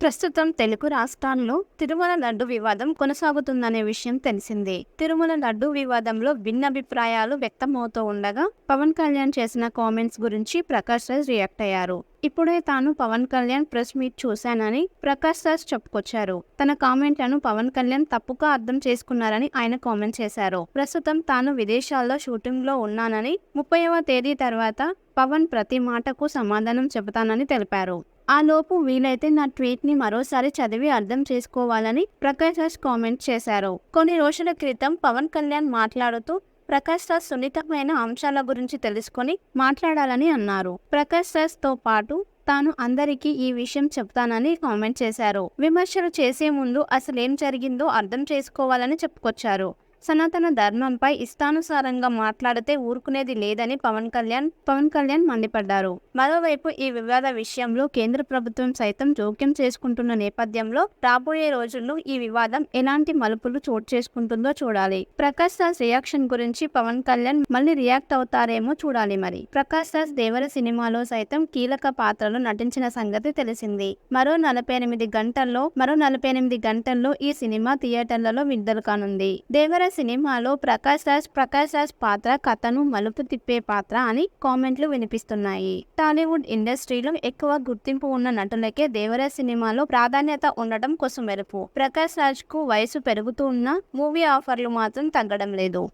ప్రస్తుతం తెలుగు రాష్ట్రాల్లో తిరుమల లడ్డు వివాదం కొనసాగుతుందనే విషయం తెలిసిందే. తిరుమల లడ్డు వివాదంలో భిన్నాభిప్రాయాలు వ్యక్తమవుతూ ఉండగా పవన్ కళ్యాణ్ చేసిన కామెంట్స్ గురించి ప్రకాష్ రాజ్ రియాక్ట్ అయ్యారు. ఇప్పుడే తాను పవన్ కళ్యాణ్ ప్రెస్ మీట్ చూశానని ప్రకాష్ రాజ్ చెప్పుకొచ్చారు. తన కామెంట్లను పవన్ కళ్యాణ్ తప్పుగా అర్థం చేసుకున్నారని ఆయన కామెంట్ చేశారు. ప్రస్తుతం తాను విదేశాల్లో షూటింగ్లో ఉన్నానని ముప్పైవ తేదీ తర్వాత పవన్ ప్రతి మాటకు సమాధానం చెబుతానని తెలిపారు. ఆ లోపు వీలైతే నా ట్వీట్ని మరోసారి చదివి అర్థం చేసుకోవాలని ప్రకాష్ రాజ్ కామెంట్ చేశారు. కొన్ని రోజుల క్రితం పవన్ కళ్యాణ్ మాట్లాడుతూ ప్రకాష్ రాజ్ సున్నితమైన అంశాల గురించి తెలుసుకొని మాట్లాడాలని అన్నారు. ప్రకాష్ రాజ్తో పాటు తాను అందరికీ ఈ విషయం చెప్తానని కామెంట్ చేశారు. విమర్శలు చేసే ముందు అసలేం జరిగిందో అర్థం చేసుకోవాలని చెప్పుకొచ్చారు. సనాతన ధర్మంపై ఇష్టానుసారంగా మాట్లాడితే ఊరుకునేది లేదని పవన్ కళ్యాణ్ పవన్ కళ్యాణ్ మండిపడ్డారు. మరోవైపు ఈ వివాద విషయంలో కేంద్ర ప్రభుత్వం సైతం జోక్యం చేసుకుంటున్న నేపథ్యంలో రాబోయే రోజుల్లో ఈ వివాదం ఎలాంటి మలుపులు చోటు చేసుకుంటుందో చూడాలి. ప్రకాష్ రాజ్ రియాక్షన్ గురించి పవన్ కళ్యాణ్ మళ్ళీ రియాక్ట్ అవుతారేమో చూడాలి మరి. ప్రకాష్ రాజ్ దేవర సినిమాలో సైతం కీలక పాత్రలో నటించిన సంగతి తెలిసింది. మరో నలభై ఎనిమిది గంటల్లో మరో నలభై ఎనిమిది గంటల్లో ఈ సినిమా థియేటర్లలో విడుదల కానుంది. దేవర సినిమాలో ప్రకాష్ రాజ్ ప్రకాష్ రాజ్ పాత్ర కథను మలుపు తిప్పే పాత్ర అని కామెంట్లు వినిపిస్తున్నాయి. టాలీవుడ్ ఇండస్ట్రీలో ఎక్కువ గుర్తింపు ఉన్న నటులకే దేవర సినిమాలో ప్రాధాన్యత ఉండటం కొసుమెరుపు. ప్రకాష్ రాజ్కు వయసు పెరుగుతూ ఉన్న మూవీ ఆఫర్లు మాత్రం తగ్గడం లేదు.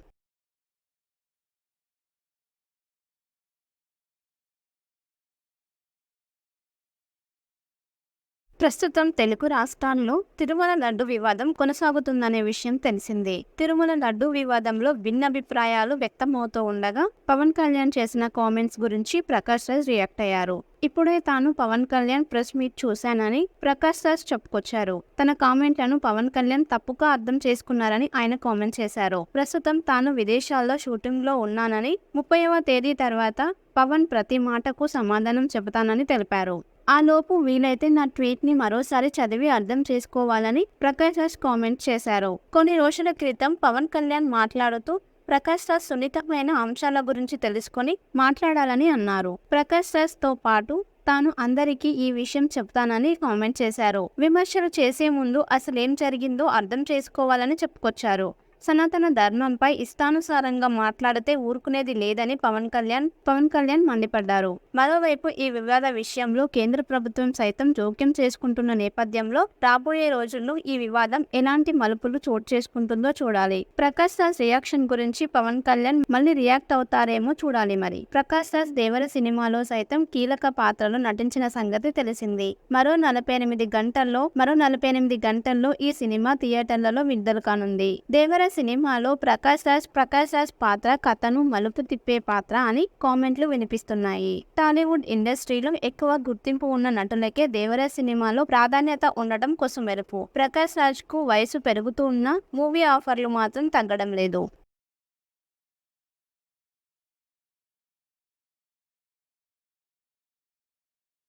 ప్రస్తుతం తెలుగు రాష్ట్రాల్లో తిరుమల లడ్డు వివాదం కొనసాగుతుందనే విషయం తెలిసిందే. తిరుమల లడ్డు వివాదంలో భిన్నాభిప్రాయాలు వ్యక్తమవుతూ ఉండగా పవన్ కళ్యాణ్ చేసిన కామెంట్స్ గురించి ప్రకాష్ రాజ్ రియాక్ట్ అయ్యారు. ఇప్పుడే తాను పవన్ కళ్యాణ్ ప్రెస్ మీట్ చూశానని ప్రకాష్ రాజ్ చెప్పుకొచ్చారు. తన కామెంట్లను పవన్ కళ్యాణ్ తప్పుగా అర్థం చేసుకున్నారని ఆయన కామెంట్ చేశారు. ప్రస్తుతం తాను విదేశాల్లో షూటింగ్లో ఉన్నానని ముప్పైవ తేదీ తర్వాత పవన్ ప్రతి మాటకు సమాధానం చెబుతానని తెలిపారు. ఆ లోపు వీలైతే నా ట్వీట్ని మరోసారి చదివి అర్థం చేసుకోవాలని ప్రకాష్ రాజ్ కామెంట్ చేశారు. కొన్ని రోజుల క్రితం పవన్ కళ్యాణ్ మాట్లాడుతూ ప్రకాష్ రాజ్ సున్నితమైన అంశాల గురించి తెలుసుకొని మాట్లాడాలని అన్నారు. ప్రకాష్ రాజ్తో పాటు తాను అందరికీ ఈ విషయం చెప్తానని కామెంట్ చేశారు. విమర్శలు చేసే ముందు అసలు ఏం జరిగిందో అర్థం చేసుకోవాలని చెప్పుకొచ్చారు. సనాతన ధర్మంపై ఇష్టానుసారంగా మాట్లాడితే ఊరుకునేది లేదని పవన్ కళ్యాణ్ పవన్ కళ్యాణ్ మండిపడ్డారు. మరోవైపు ఈ వివాద విషయంలో కేంద్ర ప్రభుత్వం సైతం జోక్యం చేసుకుంటున్న నేపథ్యంలో రాబోయే రోజుల్లో ఈ వివాదం ఎలాంటి మలుపులు చోటు చేసుకుంటుందో చూడాలి. ప్రకాష్ రాజ్ రియాక్షన్ గురించి పవన్ కళ్యాణ్ మళ్ళీ రియాక్ట్ అవుతారేమో చూడాలి మరి. ప్రకాష్ రాజ్ దేవర సినిమాలో సైతం కీలక పాత్రలో నటించిన సంగతి తెలిసింది. మరో నలభై ఎనిమిది గంటల్లో మరో నలభై ఎనిమిది గంటల్లో ఈ సినిమా థియేటర్లలో విడుదల కానుంది. దేవర సినిమాలో ప్రకాష్ రాజ్ ప్రకాష్ రాజ్ పాత్ర కథను మలుపు తిప్పే పాత్ర అని కామెంట్లు వినిపిస్తున్నాయి. టాలీవుడ్ ఇండస్ట్రీలో ఎక్కువ గుర్తింపు ఉన్న నటులకే దేవర సినిమాలో ప్రాధాన్యత ఉండటం కొసమెరుపు. ప్రకాష్ రాజ్కు వయసు పెరుగుతూ ఉన్న మూవీ ఆఫర్లు మాత్రం తగ్గడం లేదు.